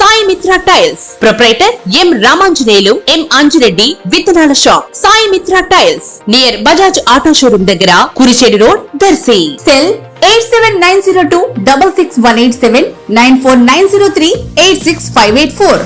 Sai Mitra tiles. Proprietor M Ramanjaneyulu M Anjireddy విత్తనాల shop. Sai Mitra tiles. Near Bajaj auto showroom దగ్గర Kurichedu road Darsi. Cell eight seven nine zero two double six one eight seven nine four nine zero three eight six five eight four.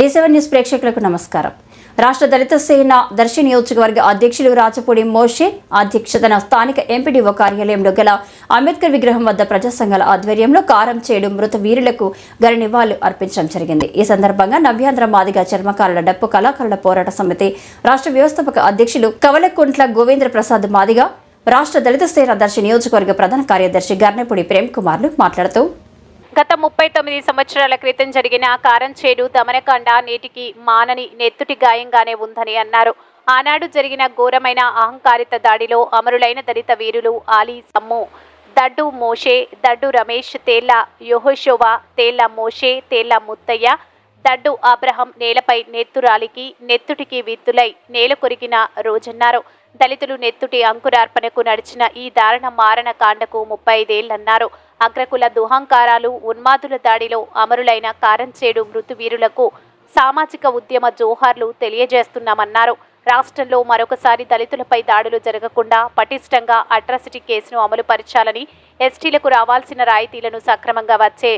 D seven news ప్రేక్షకులకు నమస్కారం. రాష్ట్ర దళిత సేన దర్శి నియోజకవర్గ అధ్యక్షులు రాచపూడి మోషే అధ్యక్షతన స్థానిక MPDO కార్యాలయంలో గల అంబేద్కర్ విగ్రహం వద్ద ప్రజా సంఘాల ఆధ్వర్యంలో కారం చేయడం మృత వీరులకు గల నివాళులు అర్పించడం జరిగింది. ఈ సందర్భంగా నవ్యాంధ్ర మాదిగ చర్మకారుల డప్పు కళాకారుల పోరాట సమితి రాష్ట్ర వ్యవస్థాపక అధ్యక్షులు కవలకుంట్ల గోవేంద్ర ప్రసాద్ మాదిగ రాష్ట్ర దళిత సేన దర్శి నియోజకవర్గ ప్రధాన కార్యదర్శి గర్నెపూడి ప్రేమ్ కుమార్లు మాట్లాడుతూ గత ముప్పై తొమ్మిది సంవత్సరాల క్రితం జరిగిన కారంచేడు దమనకాండ నేటికి మానని నెత్తుటి గాయంగానే ఉందని అన్నారు. ఆనాడు జరిగిన ఘోరమైన అహంకారిత దాడిలో అమరులైన దళిత వీరులు ఆలీ సమ్ము దడ్డు మోషే దడ్డు రమేష్ తేళ్ళ యోహోషోవా తేళ్ళ మోషే తేళ్ళ ముత్తయ్య దడ్డు అబ్రహం నేలపై నెత్తురాలికి నెత్తుటికి విత్తులై నేల కొరికిన రోజన్నారు. దళితులు నెత్తుటి అంకురార్పణకు నడిచిన ఈ దారుణ మారణ కాండకు ముప్పై ఐదేళ్ళన్నారు అగ్రకుల దుహంకారాలు ఉన్మాదుల దాడిలో అమరులైన కారంచేడు మృతువీరులకు సామాజిక ఉద్యమ జోహార్లు తెలియజేస్తున్నామన్నారు. రాష్ట్రంలో మరొకసారి దళితులపై దాడులు జరగకుండా పటిష్టంగా అట్రాసిటీ కేసును అమలు పరచాలని ఎస్టీలకు రావాల్సిన రాయితీలను సక్రమంగా వచ్చే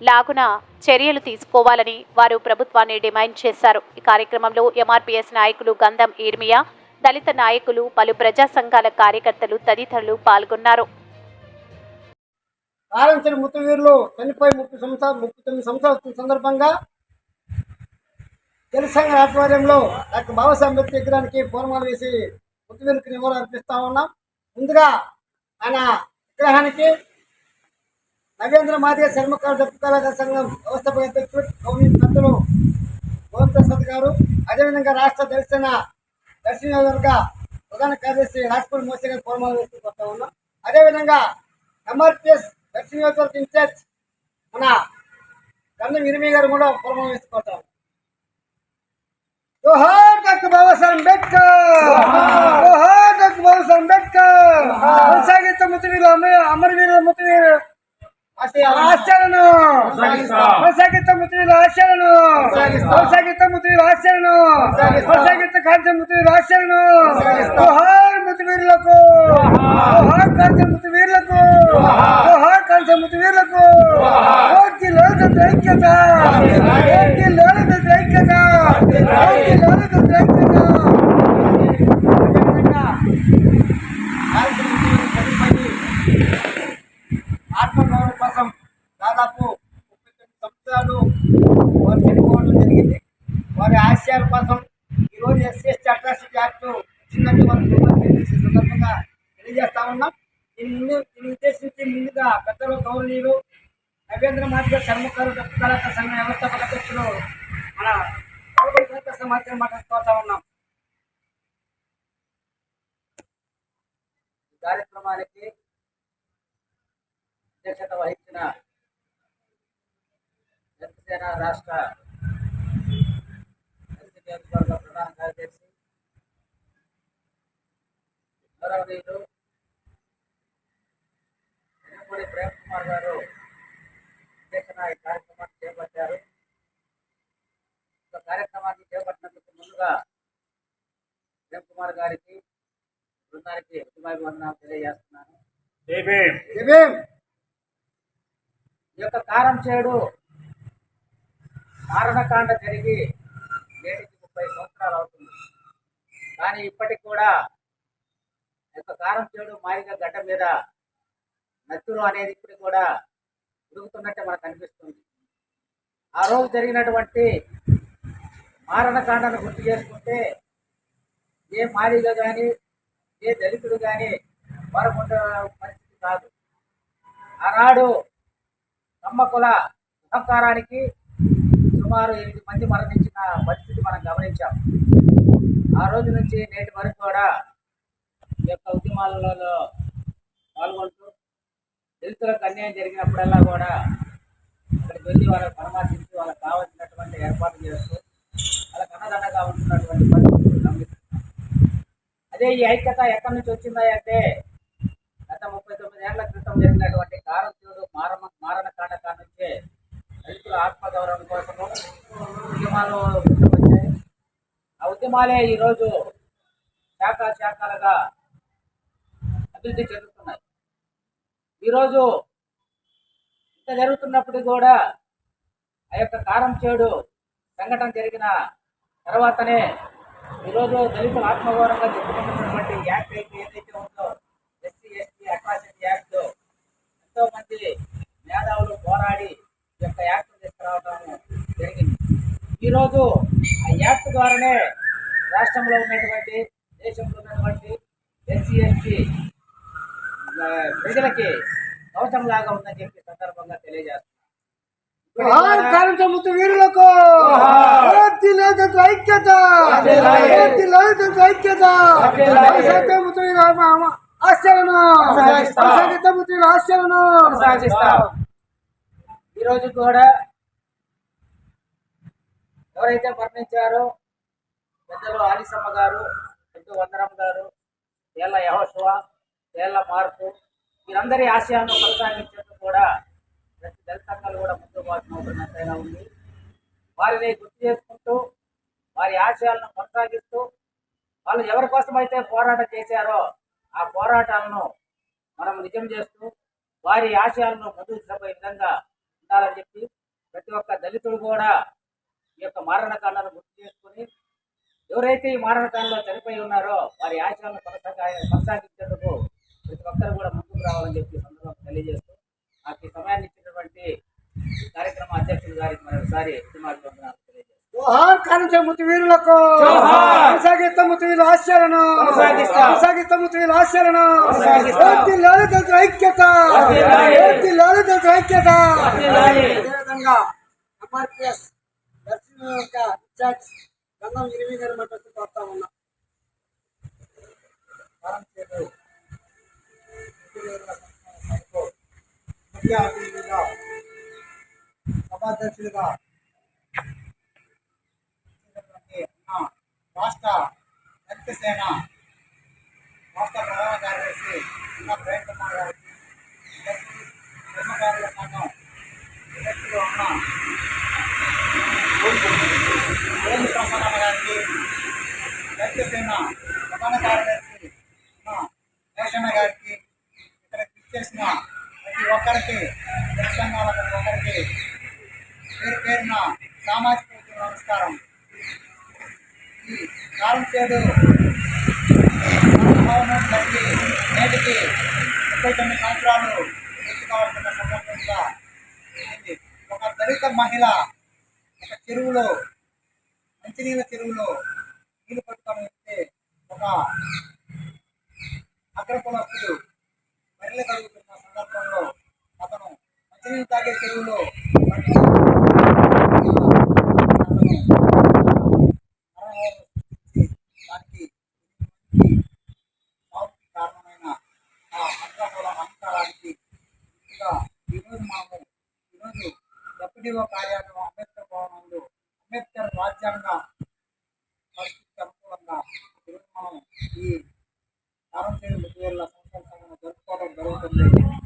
లాగున చర్యలు తీసుకోవాలని వారు ప్రభుత్వాన్ని డిమాండ్ చేశారు. ఈ కార్యక్రమంలో ఎంఆర్పీఎస్ నాయకులు గంధం ఈర్మియా దళిత నాయకులు పలు ప్రజా సంఘాల కార్యకర్తలు తదితరులు పాల్గొన్నారు. ఆరంచరి ముత్తు వీరులు చనిపోయి ముప్పై సంవత్సరాలు ముప్పై తొమ్మిది సంవత్సరాలు సందర్భంగా తెలుసంగ ఆధ్వర్యంలో డాక్టర్ బాబాసాహెబ్ అంబేద్కర్ విగ్రహానికి పూర్వమాలు వేసి ముత్తు వీరులకు నివాళులు అర్పిస్తా ఉన్నాం. ముందుగా ఆయన విగ్రహానికి నవేంద్ర మాదిగ చర్మకారు డప్పు కళాకార సంఘం వ్యవస్థాపక అధ్యక్షుడు గవర్నమెంట్ పెద్దలు మోహన్ ప్రసాద్ గారు. అదేవిధంగా రాష్ట్ర దర్శన దర్శన ప్రధాన కార్యదర్శి రాజ్పూర్ మోసే గారు పూర్వమాలు వేస్తూ ఉన్నాం. అదేవిధంగా ఎంఆర్పిఎస్ దక్షిణ నియోజకవర్గ ఇన్ఛార్జ్ మన గంధం ఇరిమి గారు కూడా పూర్వం వేసుకుంటారు. జోహార్ డాక్టర్ బాబాసాహెబ్ అంబేద్కర్! జోహార్ డాక్టర్ బాబాసాహెబ్ అంబేద్కర్! కొనసాగిత ముతివీరు అమరవీరు ముతివీరు ఆశలను కొనసాగిత ముతివీరు ఆశలను కొనసాగిత ముతివీరు ఆశలను కొనసాగిత కాంతి ముతివీరు ఆశలను జోహార్ ముతివీరులకు జోహార్ కాంతి ముతివీరులకు జోహార్. కాంతి ముతివీరులకు కోటి లోక ఐక్యత కోటి లోక ఐక్యత కోటి లోక ఐక్యత ఆత్మగౌరవం కోసం దాదాపు ముప్పై తొమ్మిది సంవత్సరాలు వారు చనిపోవడం జరిగింది వారి ఆశయాల కోసం ఈరోజు ఎస్సీ ఎస్టీ అట్రాసిటీ యాక్ట్ వచ్చిందంటే వారు తెలియజేసే సందర్భంగా తెలియజేస్తా ఉన్నాం. దీని దీన్ని ఉద్దేశించి ముందుగా పెద్దలు గౌరవనీయులు రవీంద్ర మాదిగ చర్మకారు డప్పు కళాకార సంఘ వ్యవస్థాపక అధ్యక్షులు మన గౌరవ వెంకటేశ్వర మాట్లాడుకోతా ఉన్నాం. కార్యక్రమానికి అధ్యక్షత వహించిన జనసేన రాష్ట్ర నియోజకవర్గ ప్రధాన కార్యదర్శి గౌరవనీయులు వెనుపూడి ప్రేమ్ కుమార్ గారు అధ్యక్షన ఈ కార్యక్రమాన్ని చేపట్టారు ఈ కార్యక్రమాన్ని చేపట్టినందుకు ముందుగా ప్రేమ్ కుమార్ గారికి బృందానికి అభివందనాలు తెలియజేస్తున్నాను ఈ యొక్క కారం చేడు మారణకాండ జరిగి సంవత్సరాలు అవుతుంది కానీ ఇప్పటికి కూడా యొక్క కారం చేడు మారిగా గడ్డ మీద నత్తులు అనేది ఇప్పటికి కూడా ఉడుకుతున్నట్టే మనకు అనిపిస్తుంది. ఆ రోజు జరిగినటువంటి మారణకాండను గుర్తు చేసుకుంటే ఏ మాదిగా కానీ ఏ దళితుడు కానీ వారు పరిస్థితి కాదు. ఆనాడు నమ్మకుల అహంకారానికి సుమారు ఎనిమిది మంది మరణించిన పరిస్థితి మనం గమనించాం. ఆ రోజు నుంచి నేటి వరకు కూడా ఈ యొక్క ఉద్యమాలలో పాల్గొంటూ దళితులకు అన్యాయం జరిగినప్పుడల్లా కూడా అక్కడికి వెళ్ళి వాళ్ళకి పరామర్శించి వాళ్ళకి కావాల్సినటువంటి ఏర్పాటు చేస్తూ వాళ్ళకి అన్నదండగా ఉంటున్నటువంటి పరిస్థితులు గమనిస్తున్నాం. అదే ఈ ఐక్యత ఎక్కడి నుంచి వచ్చిందా అంటే గత ముప్పై తొమ్మిది ఏళ్ళ క్రితం జరిగినటువంటి కారంతీయుడు మారమ మారణ కాండ కాడ నుంచే దళితుల ఆత్మగౌరవం కోసము ఉద్యమాలు వచ్చాయి ఆ ఉద్యమాలే ఈరోజు శాఖ శాఖలుగా అభివృద్ధి చెందుతున్నాయి. ఈరోజు ఇంత జరుగుతున్నప్పుడు కూడా ఆ యొక్క కారం చేడు సంఘటన జరిగిన తర్వాతనే ఈరోజు దళితుల ఆత్మగౌరవంగా చెప్పుకుంటున్నటువంటి యాక్ట్ అయితే ఏదైతే ఉందో ఎస్సీ ఎస్టీ అట్రాసిటీ యాక్ట్ ఎంతో మంది మేధావులు పోరాడి ఈ యొక్క యాక్ట్ తీసుకురావడం జరిగింది. ఈరోజు ఆ యాక్ట్ ద్వారానే రాష్ట్రంలో ఉన్నటువంటి దేశంలో ఉన్నటువంటి ఎస్సీ ఎస్టీ ప్రజలకి కవచం లాగా ఉందని చెప్పి సందర్భంగా ఐక్యత! ఐక్యత! ఆశ్చర్యను! కొనసాగిస్తాం ఈరోజు కూడా ఎవరైతే మరణించారో పెద్దలు ఆలిసమ్మ గారు పెద్ద వందరమ్మ గారు ఏళ్ళ యహోశివ ఏళ్ళ మార్పు వీరందరి ఆశయాలను కొనసాగించేందుకు కూడా ప్రతి దళిత సంఘాలు కూడా ముందు పోతున్నట్టయినా ఉంది. వారిని గుర్తు చేసుకుంటూ వారి ఆశయాలను కొనసాగిస్తూ వాళ్ళు ఎవరి కోసం అయితే పోరాటం చేశారో ఆ పోరాటాలను మనం నిజం చేస్తూ వారి ఆశయాలను ముందుకు సభ విధంగా ఉండాలని చెప్పి ప్రతి ఒక్క దళితుడు కూడా ఈ యొక్క మారణకాండాలను గుర్తు చేసుకుని ఎవరైతే ఈ మారణకాండలో చనిపోయి ఉన్నారో వారి ఆశయాలను కొనసాగా కొనసాగించేందుకు ప్రతి ఒక్కరు కూడా ముందుకు రావాలని చెప్పి ఈ సందర్భంగా తెలియజేస్తూ నాకు ఈ సమయాన్ని ఇచ్చినటువంటి కార్యక్రమ అధ్యక్షులు గారికి మరొకసారి ఉద్యమాలు వందనాలు జోహార్ కారంచముత్తు వీరులకు కొనసాగిత్తముత్తు వీరు ఆశ్చర్యను కొనసాగిస్తాం. కొనసాగిత్తముత్తు వీరు ఆశ్చర్యను లేదంటే ఐక్యత! లేదంటే ఐక్యత. అదేవిధంగా ఎంఆర్పిఎస్ యొక్క ఇన్ఛార్జ్ గంగం గిరివి గారి మద్దతు కోరుతా ఉన్నా. ముఖ్య అతిథిగా సభాధ్యక్షులుగా రాష్ట్ర దళిత సేన రాష్ట్ర ప్రధాన కార్యదర్శి అన్న ప్రేమ్ కుమార్ గారికి కర్మకారుల సంఘం అధ్యక్షులు అన్న వేణు ప్రసన్న గారికి దళిత సేన ప్రధాన కార్యదర్శి అన్న రేషన్న గారికి ఇక్కడ కృషి చేసిన ప్రతి ఒక్కరికి దళిత సంఘాల ప్రతి పేరు పేరున సామాజిక నమస్కారం. ఈ కాలం చేడు బట్టి నేటికి ముప్పై తొమ్మిది సంవత్సరాలు పూర్తి సందర్భంగా ఒక దళిత మహిళ ఒక చెరువులో మంచినీళ్ళ చెరువులో నీళ్ళు పట్టుకొని వస్తే ఒక అగ్రకులస్తుడు బర్రెలు కలుగుతున్న సందర్భంలో అతను తాగే చెరువులో దానికి ఇంకా కార్యాలయం అంబేద్కర్ భవనంలో అంబేద్కర్ రాజ్యాంగ పరిస్థితికి అనుకూలంగా ఈరోజు మనం ఈ కారంచేడు జరుపుకోవడం జరుగుతుంది.